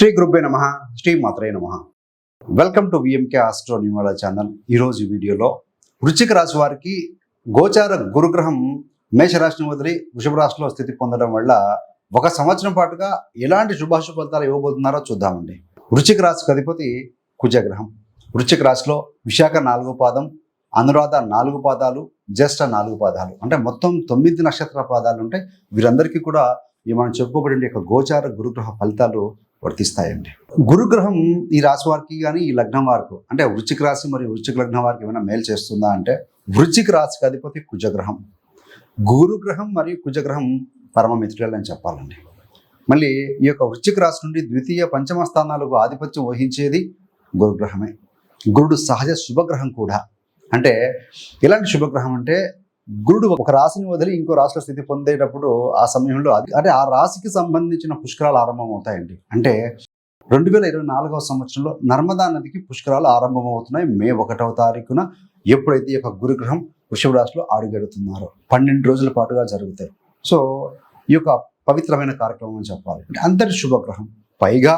శ్రీ గురుబ్బే నమ శ్రీ మాత్రే నమ. Welcome to VMK astro numerology channel ఈరోజు వీడియోలో వృశ్చిక రాశి వారికి గోచార గురుగ్రహం మేషరాశిని వదిలి వృషభ రాశిలో స్థితి పొందడం వల్ల ఒక సంవత్సరం పాటుగా ఎలాంటి శుభాశుభ ఫలితాలు ఇవ్వబోతున్నారో చూద్దామండి. వృశ్చిక రాశికి అధిపతి కుజగ్రహం. వృశ్చిక రాశిలో విశాఖ నాలుగో పాదం అనురాధ నాలుగు పాదాలు జ్యేష్ఠ నాలుగు పాదాలు. అంటే మొత్తం తొమ్మిది నక్షత్ర పాదాలు ఉంటాయి వీరందరికీ కూడా ఈ మనం చెప్పుకోబడి యొక్క గోచార గురుగ్రహ ఫలితాలు వర్తిస్తాయండి. గురుగ్రహం ఈ రాశి వారికి కానీ ఈ లగ్నం వారికి అంటే వృశ్చిక రాశి మరియు వృశ్చిక లగ్నం వారికి ఏమైనా మేలు చేస్తుందా అంటే వృశ్చిక రాశికి అధిపతి కుజగ్రహం. గురుగ్రహం మరియు కుజగ్రహం పరమమిత్రులు అని చెప్పాలండి. మళ్ళీ ఈ యొక్క వృశ్చిక రాశి నుండి ద్వితీయ పంచమ స్థానాలకు ఆధిపత్యం వహించేది గురుగ్రహమే. గురుడు సహజ శుభగ్రహం కూడా. అంటే ఎలాంటి శుభగ్రహం అంటే గురుడు ఒక రాశిని వదిలి ఇంకో రాశిలో స్థితి పొందేటప్పుడు ఆ సమయంలో అది అంటే ఆ రాశికి సంబంధించిన పుష్కరాలు ఆరంభం అవుతాయండి అంటే రెండు వేల ఇరవై నాలుగవ సంవత్సరంలో నర్మదా నదికి పుష్కరాలు ఆరంభమవుతున్నాయి. మే ఒకటవ తారీఖున ఎప్పుడైతే యొక్క గురుగ్రహం వృషభ రాశిలో అడుగెడుతున్నారో పన్నెండు రోజుల పాటుగా జరుగుతాయి. సో ఈ యొక్క పవిత్రమైన కార్యక్రమం అని చెప్పాలి. అంటే అందరి శుభగ్రహం. పైగా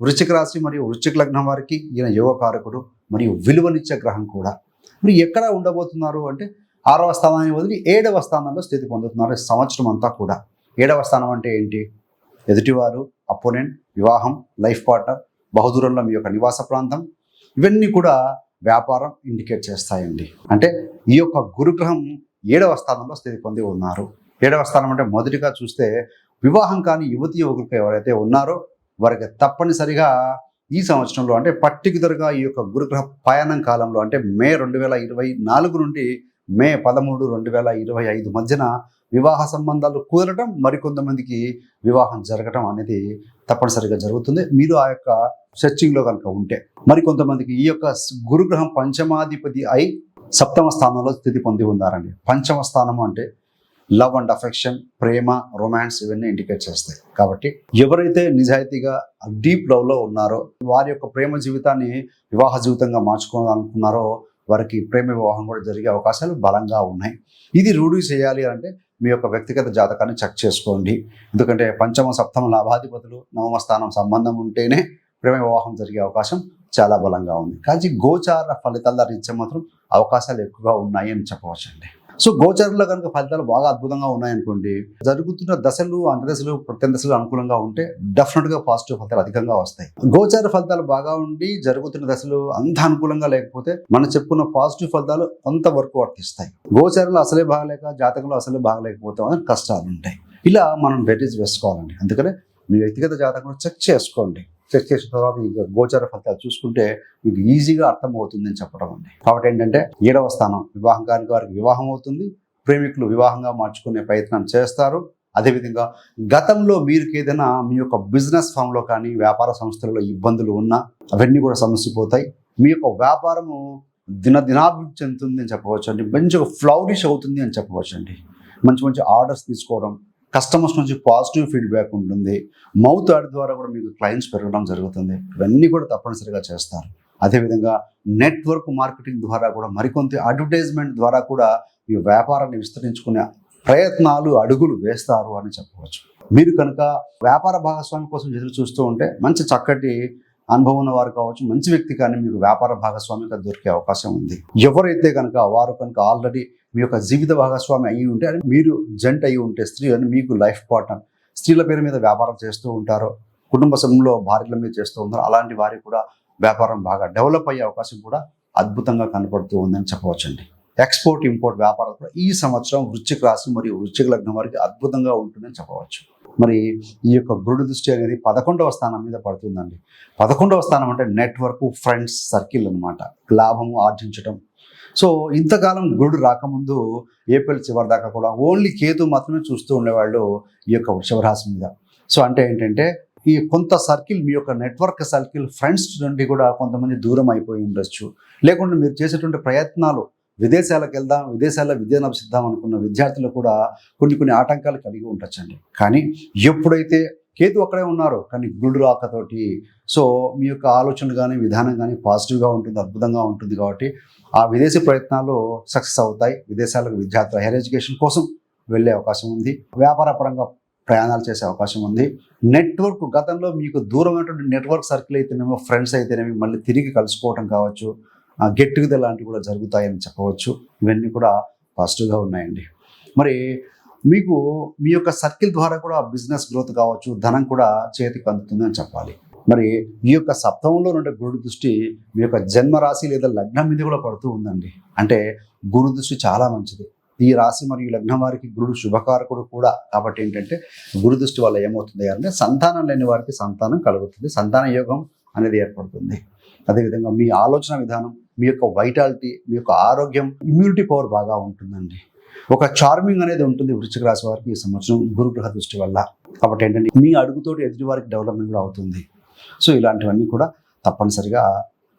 వృశ్చిక రాశి మరియు వృశ్చిక లగ్నం వారికి ఈయన యువకారకుడు మరియు విలువనిచ్చే గ్రహం కూడా. మరి ఎక్కడ ఉండబోతున్నారు అంటే ఆరవ స్థానాన్ని వదిలి ఏడవ స్థానంలో స్థితి పొందుతున్నారు సంవత్సరం అంతా కూడా. ఏడవ స్థానం అంటే ఏంటి? ఎదుటివారు అపోనెంట్ వివాహం లైఫ్ పార్ట్నర్ బహుదూరంలో మీ యొక్క నివాస ప్రాంతం ఇవన్నీ కూడా వ్యాపారం ఇండికేట్ చేస్తాయండి. అంటే ఈ యొక్క గురుగ్రహం ఏడవ స్థానంలో స్థితి పొంది ఉన్నారు. ఏడవ స్థానం అంటే మొదటిగా చూస్తే వివాహం కాని యువతి యువకులకు ఎవరైతే ఉన్నారో వారికి తప్పనిసరిగా ఈ సంవత్సరంలో అంటే పర్టికులర్గా ఈ యొక్క గురుగ్రహ పయనం కాలంలో అంటే మే రెండు వేల ఇరవై నాలుగు నుండి మే పదమూడు రెండు వేల ఇరవై ఐదు మధ్యన వివాహ సంబంధాలు కుదరటం మరికొంతమందికి వివాహం జరగటం అనేది తప్పనిసరిగా జరుగుతుంది. మీరు ఆ యొక్క సెర్చింగ్లో కనుక ఉంటే మరికొంతమందికి ఈ యొక్క గురుగ్రహం పంచమాధిపతి అయి సప్తమ స్థానంలో స్థితి పొంది ఉన్నారండి. పంచమ స్థానము అంటే లవ్ అండ్ అఫెక్షన్ ప్రేమ రొమాన్స్ ఇవన్నీ ఇండికేట్ చేస్తాయి. కాబట్టి ఎవరైతే నిజాయితీగా డీప్ లవ్లో ఉన్నారో వారి యొక్క ప్రేమ జీవితాన్ని వివాహ జీవితంగా మార్చుకోవాలనుకున్నారో వారికి ప్రేమ వివాహం కూడా జరిగే అవకాశాలు బలంగా ఉన్నాయి. ఇది రూఢి చేయాలి అంటే మీ యొక్క వ్యక్తిగత జాతకాన్ని చెక్ చేసుకోండి. ఎందుకంటే పంచమ సప్తమ లాభాధిపతులు నవమ స్థానం సంబంధం ఉంటేనే ప్రేమ వివాహం జరిగే అవకాశం చాలా బలంగా ఉంది. కానీ గోచార ఫలితాల రీత్యా మాత్రం అవకాశాలు ఎక్కువగా ఉన్నాయి అని చెప్పవచ్చండి. సో గోచరంలో కనుక ఫలితాలు బాగా అద్భుతంగా ఉన్నాయనుకోండి జరుగుతున్న దశలు అంతదశలు ప్రత్యందశలు అనుకూలంగా ఉంటే డెఫినెట్గా పాజిటివ్ ఫలితాలు అధికంగా వస్తాయి. గోచార ఫలితాలు బాగా ఉండి జరుగుతున్న దశలు అంత అనుకూలంగా లేకపోతే మనం చెప్పుకున్న పాజిటివ్ ఫలితాలు అంతవరకు వర్తిస్తాయి. గోచారంలో అసలే బాగలేక జాతకంలో అసలే బాగలేకపోతే కష్టాలు ఉంటాయి. ఇలా మనం బెటరీస్ వేసుకోవాలండి. అందుకనే మీ వ్యక్తిగత జాతకంలో చెక్ చేసుకోండి. చెక్ చేసిన తర్వాత ఈ గోచర ఫలితాలు చూసుకుంటే మీకు ఈజీగా అర్థమవుతుంది అని చెప్పడం అండి. కాబట్టి ఏంటంటే ఏడవ స్థానం వివాహం కాని వారికి వివాహం అవుతుంది. ప్రేమికులు వివాహంగా మార్చుకునే ప్రయత్నం చేస్తారు. అదేవిధంగా గతంలో మీరు ఏదైనా మీ యొక్క బిజినెస్ ఫామ్లో కానీ వ్యాపార సంస్థలలో ఇబ్బందులు ఉన్నా అవన్నీ కూడా సమస్యపోతాయి మీ యొక్క వ్యాపారము దినదినాభివృద్ధి చెందుతుంది అని చెప్పవచ్చు అండి మంచిగా ఫ్లౌరిష్ అవుతుంది అని చెప్పవచ్చు అండి మంచి మంచి ఆర్డర్స్ తీసుకోవడం కస్టమర్స్ నుంచి పాజిటివ్ ఫీడ్బ్యాక్ ఉంటుంది. మౌత్ యాడ్ ద్వారా కూడా మీకు క్లయింట్స్ పెరగడం జరుగుతుంది. ఇవన్నీ కూడా తప్పనిసరిగా చేస్తారు. అదేవిధంగా నెట్వర్క్ మార్కెటింగ్ ద్వారా కూడా మరికొంత అడ్వర్టైజ్మెంట్ ద్వారా కూడా మీ వ్యాపారాన్ని విస్తరించుకునే ప్రయత్నాలు అడుగులు వేస్తారు అని చెప్పవచ్చు. మీరు కనుక వ్యాపార భాగస్వామి కోసం ఎదురు చూస్తూ ఉంటే మంచి చక్కటి అనుభవం ఉన్న వారు కావచ్చు మంచి వ్యక్తి కానీ మీకు వ్యాపార భాగస్వామిగా దొరికే అవకాశం ఉంది. ఎవరైతే కనుక వారు కనుక ఆల్రెడీ మీ యొక్క జీవిత భాగస్వామి అయ్యి ఉంటే అంటే మీరు జంట అయ్యి ఉంటే స్త్రీ అని మీకు లైఫ్ పార్ట్నర్ స్త్రీల పేరు మీద వ్యాపారం చేస్తూ ఉంటారు కుటుంబ సమయంలో భార్యల మీద చేస్తూ ఉంటారు అలాంటి వారికి కూడా వ్యాపారం బాగా డెవలప్ అయ్యే అవకాశం కూడా అద్భుతంగా కనపడుతూ ఉందని చెప్పవచ్చండి. ఎక్స్పోర్ట్ ఇంపోర్ట్ వ్యాపారం కూడా ఈ సంవత్సరం వృశ్చిక రాశి మరియు వృశ్చిక లగ్నం వారికి అద్భుతంగా ఉంటుందని చెప్పవచ్చు. మరి ఈ యొక్క గురుడు దృష్టి అనేది పదకొండవ స్థానం మీద పడుతుందండి. పదకొండవ స్థానం అంటే నెట్వర్క్ ఫ్రెండ్స్ సర్కిల్ అనమాట లాభము ఆర్జించడం సో ఇంతకాలం గురుడు రాకముందు ఏప్రిల్ చివరి దాకా కూడా ఓన్లీ కేతు మాత్రమే చూస్తూ ఉండేవాళ్ళు ఈ యొక్క వృషభరాశి మీద. సో అంటే ఏంటంటే ఈ కొంత సర్కిల్ మీ యొక్క నెట్వర్క్ సర్కిల్ ఫ్రెండ్స్ నుండి కూడా కొంతమంది దూరం అయిపోయి ఉండొచ్చు. లేకుంటే మీరు చేసేటువంటి ప్రయత్నాలు విదేశాలకు వెళ్దాం విదేశాల్లో విద్యను అభ్యసిద్దాం అనుకున్న విద్యార్థులు కూడా కొన్ని కొన్ని ఆటంకాలు కలిగి ఉండొచ్చండి. కానీ ఎప్పుడైతే కేతు అక్కడే ఉన్నారు కానీ గురుడు రాకతోటి. సో మీ యొక్క ఆలోచన కానీ విధానం కానీ పాజిటివ్గా ఉంటుంది అద్భుతంగా ఉంటుంది కాబట్టి ఆ విదేశీ ప్రయత్నాలు సక్సెస్ అవుతాయి. విదేశాలకు విద్యార్థుల హైయర్ ఎడ్యుకేషన్ కోసం వెళ్ళే అవకాశం ఉంది. వ్యాపార పరంగా ప్రయాణాలు చేసే అవకాశం ఉంది. నెట్వర్క్ గతంలో మీకు దూరమైనటువంటి నెట్వర్క్ సర్కిల్ అయితేనేమో ఫ్రెండ్స్ అయితేనేమి మళ్ళీ తిరిగి కలుసుకోవటం కావచ్చు గెట్ టుగెదర్ లాంటివి కూడా జరుగుతాయని చెప్పవచ్చు. ఇవన్నీ కూడా పాజిటివ్గా ఉన్నాయండి. మరి మీకు మీ యొక్క సర్కిల్ ద్వారా కూడా బిజినెస్ గ్రోత్ కావచ్చు ధనం కూడా చేతికి అందుతుందని చెప్పాలి. మరి ఈ యొక్క సప్తమంలో ఉండే గురుడు దృష్టి మీ యొక్క జన్మ రాశి లేదా లగ్నం మీద కూడా పడుతూ ఉందండి. అంటే గురు దృష్టి చాలా మంచిది. ఈ రాశి మరియు లగ్నం వారికి గురుడు శుభకారకుడు కూడా. కాబట్టి ఏంటంటే గురు దృష్టి వల్ల ఏమవుతుంది అంటే సంతానం లేని వారికి సంతానం కలుగుతుంది. సంతాన యోగం అనేది ఏర్పడుతుంది. అదేవిధంగా మీ ఆలోచన విధానం మీ యొక్క వైటాలిటీ మీ యొక్క ఆరోగ్యం ఇమ్యూనిటీ పవర్ బాగా ఉంటుందండి. ఒక చార్మింగ్ అనేది ఉంటుంది వృశ్చిక రాశి వారికి ఈ సంవత్సరం గురుగ్రహ దృష్టి వల్ల. కాబట్టి ఏంటంటే మీ అడుగుతోటి ఎదుటివారికి డెవలప్మెంట్ కూడా అవుతుంది. సో ఇలాంటివన్నీ కూడా తప్పనిసరిగా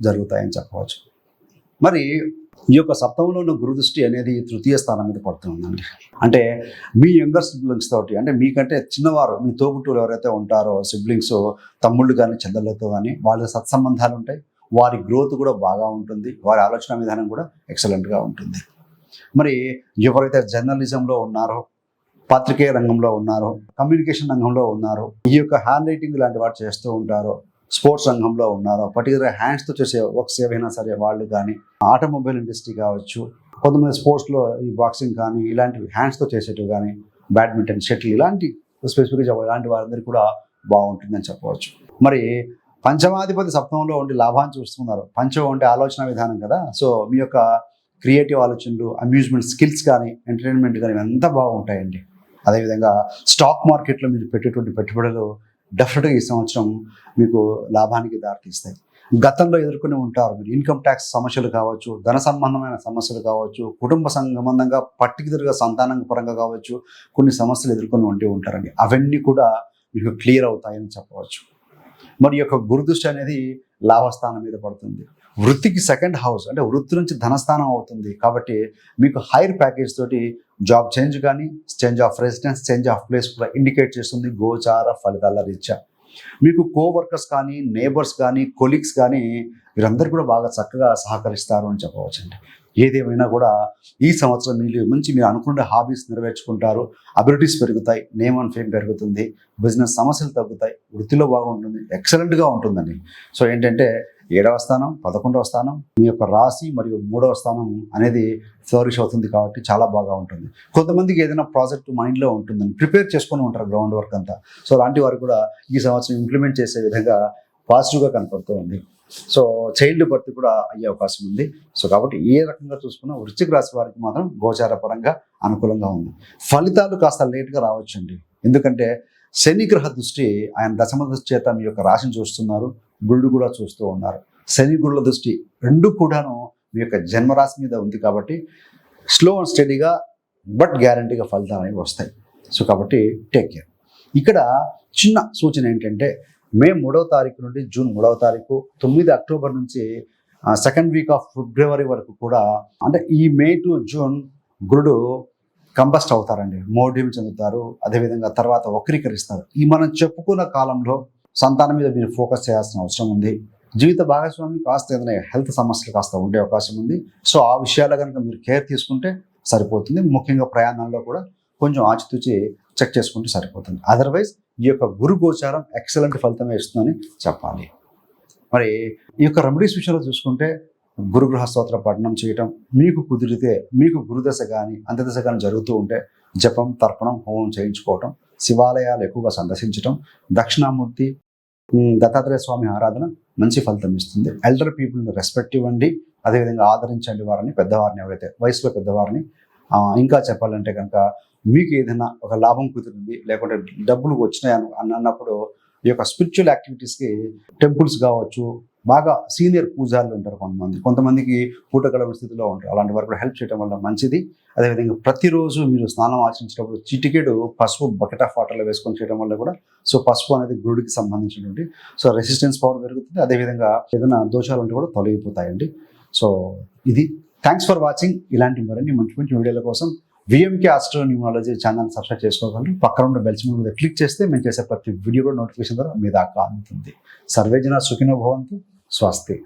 జరుగుతాయని చెప్పవచ్చు. మరి ఈ యొక్క సప్తంలో ఉన్న గురు దృష్టి అనేది తృతీయ స్థానం మీద పడుతుందండి అంటే మీ యంగర్ సిబ్లింగ్స్ తోటి అంటే మీకంటే చిన్నవారు మీ తోబుట్టులు ఎవరైతే ఉంటారో సిబ్లింగ్స్ తమ్ముళ్ళు కానీ చెల్లెళ్ళతో కానీ వాళ్ళ సత్సంబంధాలు ఉంటాయి. వారి గ్రోత్ కూడా బాగా ఉంటుంది. వారి ఆలోచన విధానం కూడా ఎక్సలెంట్గా ఉంటుంది. మరి ఎవరైతే జర్నలిజంలో ఉన్నారో పాత్రికేయ రంగంలో ఉన్నారో కమ్యూనికేషన్ రంగంలో ఉన్నారో ఈ యొక్క హ్యాండ్ రైటింగ్ లాంటి వాటి చేస్తూ ఉంటారో స్పోర్ట్స్ రంగంలో ఉన్నారో పర్టికులర్ హ్యాండ్స్తో చేసే వర్క్స్ ఏవైనా సరే వాళ్ళు కానీ ఆటోమొబైల్ ఇండస్ట్రీ కావచ్చు కొంతమంది స్పోర్ట్స్లో ఈ బాక్సింగ్ కానీ ఇలాంటివి హ్యాండ్స్తో చేసేటివి కానీ బ్యాడ్మింటన్ షటిల్ ఇలాంటి స్పెసిఫిక్గా ఇలాంటి వారందరికీ కూడా బాగుంటుందని చెప్పవచ్చు. మరి పంచమాధిపతి సప్తమంలో ఉండి లాభాన్ని చూస్తున్నారు. పంచం అంటే ఆలోచన విధానం కదా. సో మీ యొక్క క్రియేటివ్ ఆలోచనలు అమ్యూజ్మెంట్ స్కిల్స్ కానీ ఎంటర్టైన్మెంట్ కానీ ఇవంతా బాగుంటాయండి. అదేవిధంగా స్టాక్ మార్కెట్లో మీరు పెట్టేటువంటి పెట్టుబడులు డెఫినెట్గా ఈ సంవత్సరం మీకు లాభానికి దారితీస్తాయి. గతంలో ఎదుర్కొని ఉంటారు మీరు ఇన్కమ్ ట్యాక్స్ సమస్యలు కావచ్చు ధన సంబంధమైన సమస్యలు కావచ్చు కుటుంబ సంబంధంగా పర్టికులర్గా సంతానం పరంగా కావచ్చు కొన్ని సమస్యలు ఎదుర్కొని ఉంటూ ఉంటారండి. అవన్నీ కూడా మీకు క్లియర్ అవుతాయని చెప్పవచ్చు. మరి యొక్క గురుదృష్టి అనేది లాభస్థానం మీద పడుతుంది. వృత్తికి సెకండ్ హౌస్ అంటే వృత్తి నుంచి ధనస్థానం అవుతుంది. కాబట్టి మీకు హైర్ ప్యాకేజ్ తోటి జాబ్ చేంజ్ కానీ change of residence change of place కూడా ఇండికేట్ చేస్తుంది గోచార ఫలితాల రీత్యా. మీకు కో వర్కర్స్ కానీ నేబర్స్ కానీ కొలీగ్స్ కానీ వీరందరూ కూడా బాగా చక్కగా సహకరిస్తారు అని చెప్పవచ్చండి. ఏదేమైనా కూడా ఈ సంవత్సరం మీరు మంచి మీరు అనుకునే హాబీస్ నెరవేర్చుకుంటారు. అబిలిటీస్ పెరుగుతాయి నేమ్ అండ్ ఫేమ్ పెరుగుతుంది బిజినెస్ సమస్యలు తగ్గుతాయి వృత్తిలో బాగుంటుంది ఎక్సలెంట్గా ఉంటుందండి. సో ఏంటంటే ఏడవ స్థానం పదకొండవ స్థానం మీ యొక్క రాశి మరియు మూడవ స్థానం అనేది ఫ్లోరిష్ అవుతుంది కాబట్టి చాలా బాగా ఉంటుంది. కొంతమందికి ఏదైనా ప్రాజెక్ట్ మైండ్లో ఉంటుందని ప్రిపేర్ చేసుకొని ఉంటారు గ్రౌండ్ వర్క్ అంతా. సో అలాంటి వారు కూడా ఈ సంవత్సరం ఇంప్లిమెంట్ చేసే విధంగా పాజిటివ్గా కనపడుతూ ఉంది. సో చైల్డ్ బర్త్ కూడా అయ్యే అవకాశం ఉంది. సో కాబట్టి ఏ రకంగా చూసుకున్నా వృశ్చిక రాశి వారికి మాత్రం గోచార పరంగా అనుకూలంగా ఉంది. ఫలితాలు కాస్త లేట్గా రావచ్చండి. ఎందుకంటే శనిగ్రహ దృష్టి ఆయన దశమ దృష్టి చేత మీ యొక్క రాశిని చూస్తున్నారు. గురుడు కూడా చూస్తూ ఉన్నారు. శని గురుల దృష్టి రెండు కూడాను మీ యొక్క జన్మరాశి మీద ఉంది కాబట్టి స్లో అండ్ స్టడీగా బట్ గ్యారంటీగా ఫలితాలు అనేవి వస్తాయి. సో కాబట్టి టేక్ కేర్. ఇక్కడ చిన్న సూచన ఏంటంటే మే మూడవ తారీఖు నుండి జూన్ మూడవ తారీఖు తొమ్మిది అక్టోబర్ నుంచి సెకండ్ వీక్ ఆఫ్ ఫిబ్రవరి వరకు కూడా అంటే ఈ మే టు జూన్ గురుడు కంబస్ట్ అవుతారండి. మోడ్యం చెందుతారు. అదేవిధంగా తర్వాత వక్రీకరిస్తారు. ఈ మనం చెప్పుకున్న కాలంలో సంతానం మీద మీరు ఫోకస్ చేయాల్సిన అవసరం ఉంది. జీవిత భాగస్వామి కాస్త ఏదైనా హెల్త్ సమస్యలు కాస్త ఉండే అవకాశం ఉంది. సో ఆ విషయాలు కనుక మీరు కేర్ తీసుకుంటే సరిపోతుంది. ముఖ్యంగా ప్రయాణాల్లో కూడా కొంచెం ఆచితూచి చెక్ చేసుకుంటే సరిపోతుంది. అదర్వైజ్ ఈ యొక్క గురు గోచారం ఎక్సలెంట్ ఫలితమే ఇస్తుందని చెప్పాలి. మరి ఈ యొక్క రెమెడీస్ విషయంలో చూసుకుంటే గురుగ్రహ స్తోత్ర పఠనం చేయటం మీకు కుదిరితే మీకు గురుదశ కానీ అంత్యదశ కానీ జరుగుతూ ఉంటే జపం తర్పణం హోమం చేయించుకోవటం శివాలయాలు ఎక్కువగా సందర్శించటం దక్షిణామూర్తి దత్తాత్రేయ స్వామి ఆరాధన మంచి ఫలితం ఇస్తుంది. ఎల్డర్ పీపుల్ని రెస్పెక్ట్ ఇవ్వండి అదేవిధంగా ఆదరించండి వారిని పెద్దవారిని ఎవరైతే వయసులో పెద్దవారిని ఇంకా చెప్పాలంటే కనుక మీకు ఏదైనా ఒక లాభం కుదిరింది లేకుంటే డబ్బులు వచ్చినాయి అన్నప్పుడు ఈ యొక్క స్పిరిచువల్ యాక్టివిటీస్కి టెంపుల్స్ కావచ్చు బాగా సీనియర్ పూజారులు ఉంటారు కొంతమంది. కొంతమందికి పూట గడవని స్థితిలో ఉంటారు. అలాంటి వారు కూడా హెల్ప్ చేయడం వల్ల మంచిది. అదేవిధంగా ప్రతిరోజు మీరు స్నానం ఆచరించినప్పుడు చిటికెడు పసుపు బకెట్ ఆఫ్ వాటర్లో వేసుకొని చేయడం వల్ల కూడా సో పసుపు అనేది గుడికి సంబంధించినటువంటి సో రెసిస్టెన్స్ పవర్ పెరుగుతుంది. అదేవిధంగా ఏదైనా దోషాలు ఉంటే కూడా తొలగిపోతాయండి. సో ఇది. థ్యాంక్స్ ఫర్ వాచింగ్ ఇలాంటి మరిన్ని మంచి మంచి వీడియోల కోసం VMK astro numerology channel subscribe చేసుకోగలరు. పక్కన ఉన్న బెల్స్ మీద క్లిక్ చేస్తే మేము చేసే ప్రతి వీడియో కూడా నోటిఫికేషన్ ద్వారా మీ దాకా అందుతుంది. సర్వేజన సుఖినో భవంతు. స్వస్తి.